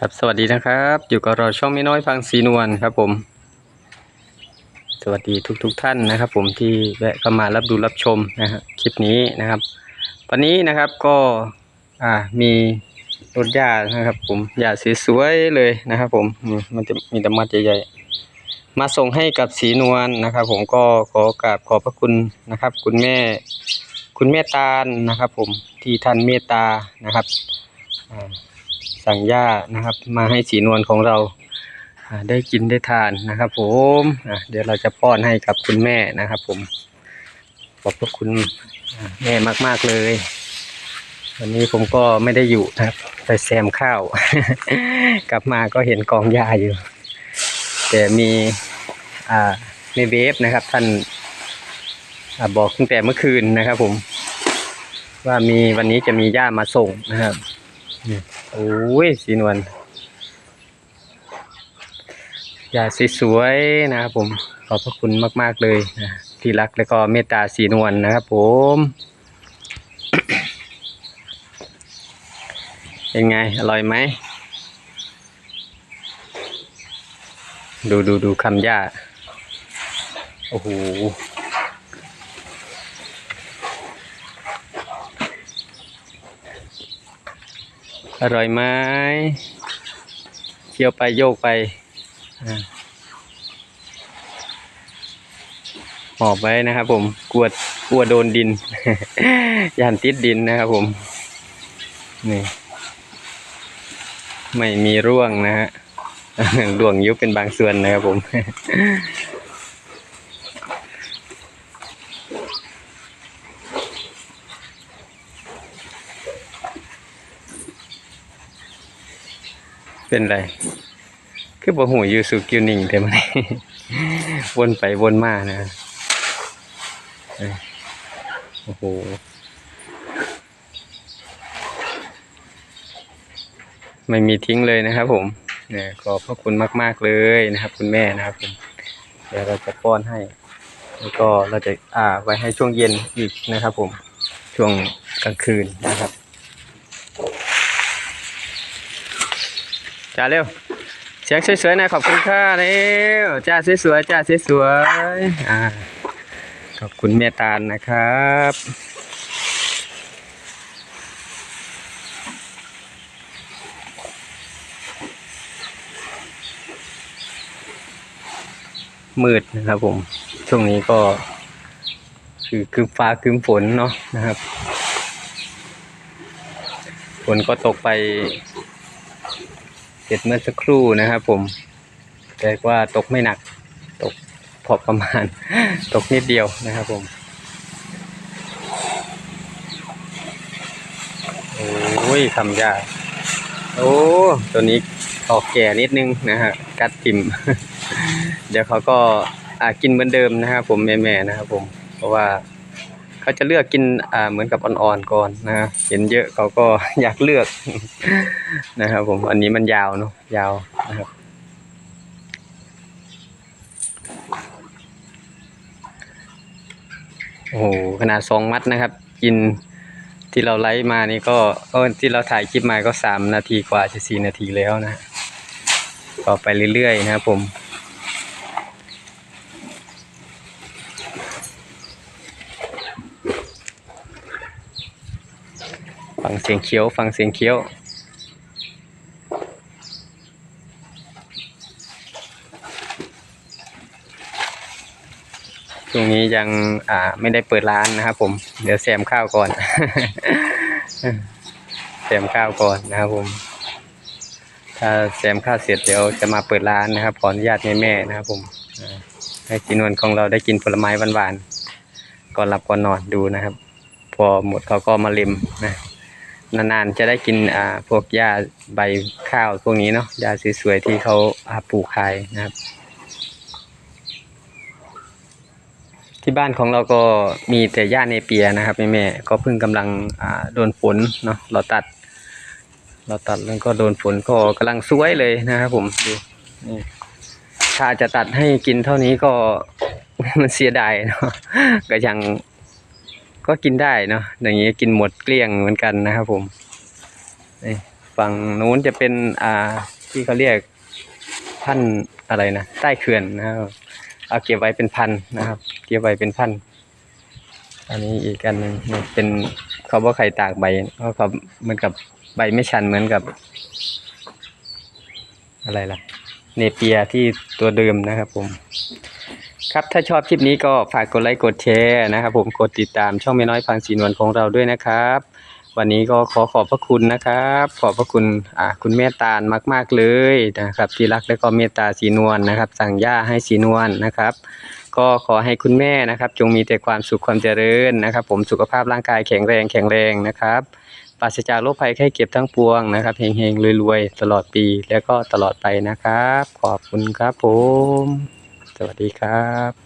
ครับสวัสดีนะครับ อยู่กับเราช่องไม่น้อยฟังสีนวลครับผม สวัสดีทุกๆทท่านนะครับ ผมที่แวะเข้ามารับดูรับชมนะฮะคลิปนี้นะครับ วันนี้นะครับก็อ่ามีรถหญ้านะครับ ผมหญ้าสวยๆเลยนะครับ ผมมันจะมีดมัดใหญ่ๆมาส่งให้กับสีนวลนะครับ ผมก็ขอกราบขอบพระคุณนะครับ คุณแม่ คุณแม่ตาลนะครับ ผมที่ท่านเมตตานะครับอ่า สั่งหญ้านะครับ มาให้สีนวลของเราได้กินได้ทานนะครับ ผมเดี๋ยวเราจะป้อนให้กับคุณแม่นะครับ ผมขอบพระคุณแม่มากๆเลย วันนี้ผมก็ไม่ได้อยู่นะครับ ไปแซมข้าว กลับมาก็เห็นกองหญ้าอยู่ แต่มีอ่าในเวฟนะครับ ท่านอบอกตั้งแต่เมื่อคืนนะครับ ผม ว่ามีวันนี้จะมีหญ้ามาส่งนะครับ โอ้ยสีนวลยาสวยๆนะครับผมขอบพระคุณมาก ๆเลยนะที่รักและก็เมตตาสีนวลนะครับผมเป็นไง อร่อยไหม ดูดูดูคำหญ้าโอ้โห อร่อยไหมเคี้ยวไปโยกไปหอบไว้นะครับผมกลัวกลัวโดนดินยันติดดินนะครับผม นี่ ไม่มีร่วงนะฮะร่วงยุบเป็นบางส่วนนะครับผม เป็นไร คือบ่หูอยู่สุกิวนิ่งแต่มันวนไปวนมานะโอ้โหไม่มีทิ้งเลยนะครับผมเนี่ยขอบพระคุณมาก ๆ เลยนะครับ คุณแม่นะครับผมเดี๋ยวเราจะป้อนให้ แล้วก็เราจะอ่าไว้ให้ช่วงเย็นอีกนะครับ ผมช่วงกลางคืนนะครับ จ้าเร็ว เสียงสวยๆนะขอบคุณค่ะเร็วจ้าสวยๆจ้าสวยๆอ่าขอบคุณเมตตาลนะครับมืดนะครับผม ช่วงนี้ก็ คือคือฟ้าคืมฝนเนาะนะครับ ฝนก็ตกไป เสร็จเมื่อสักครู่นะครับผมแต่ว่าตกไม่หนัก ตกพอประมาณ ตกนิดเดียวนะครับผมโอ้ยคำยากโอ้ตัวนี้ออกแก่นิดนึงนะฮะกัดทิมเดี๋ยวเขาก็อ่ากินเหมือนเดิมนะครับผมแม่ๆนะครับผมเพราะว่า เขาจะเลือกกินอ่าเหมือนกับอ่อนๆก่อนนะฮะเห็นเยอะเขาก็อยากเลือกนะครับ ผมอันนี้มันยาวเนาะยาวนะครับโอ้โหขนาดสองมัดนะครับ กินที่เราไลฟ์มานี่ก็เออที่เราถ่ายคลิปมาก็สามนาทีกว่าจะสี่นาทีแล้วนะก็ไปเรื่อยๆนะครับผม ฟังเสียงเคี้ยว ฟังเสียงเคี้ยวช่วงนี้ยังอ่าไม่ได้เปิดร้านนะครับผม เดี๋ยวแซมข้าวก่อน แซมข้าวก่อนนะครับผม ถ้าแซมข้าวเสร็จเดี๋ยวจะมาเปิดร้านนะครับขออนุญาตแม่ๆนะครับผมให้จีนวลของเราได้กินผลไม้หวานๆก่อนหลับก่อนนอนดูนะครับ พอหมดเขาก็มาเล็มนะ นานๆจะได้กินอ่าพวกหญ้าใบข้าวพวกนี้เนาะหญ้าสวยๆที่เขาาปลูกขายนะครับ ที่บ้านของเราก็มีแต่หญ้าเนเปียนะครับแม่ๆก็เพิ่งกำลังอ่าโดนฝนเนาะเราตัด เราตัดแล้วก็โดนฝนก็กำลังสวยเลยนะครับผมดูนี่ถ้าจะตัดให้กินเท่านี้ก็มันเสียดายเนาะก็ยัง ก็กินได้เนาะอย่างนี้กินหมดเกลี้ยงเหมือนกันนะครับผมนี่ฝั่งนู้นจะเป็นอ่าที่เขาเรียกพันอะไรนะใต้เขื่อนนะครับเอาเก็บไว้เป็นพันนะครับ เก็บไว้เป็นพันอันนี้อีกอันหนึ่งเป็นเขาว่าไข่ตากใบเพราะเขาเหมือนกับใบไม่ชันเหมือนกับ อะไรล่ะ เนเปียที่ตัวเดิมนะครับผม ครับถ้าชอบคลิปนี้ก็ฝากกดไลค์กดแชร์นะครับ ผมกดติดตามช่องไม่น้อยพังสีนวลของเราด้วยนะครับ วันนี้ก็ขอขอบพระคุณนะครับ ขอบพระคุณอ่าคุณแม่ตาลมาก ๆเลยนะครับ ที่รักและก็เมตตาสีนวลนะครับ สั่งย่าให้สีนวลนะครับ ก็ขอให้คุณแม่นะครับ จงมีแต่ความสุขความเจริญนะครับ ผมสุขภาพร่างกายแข็งแรงแข็งแรงนะครับปราศจากโรคภัยไข้เจ็บทั้งปวงนะครับเฮงๆรวยๆ ตลอดปีแล้วก็ตลอดไปนะครับ ขอบคุณครับผม สวัสดีครับ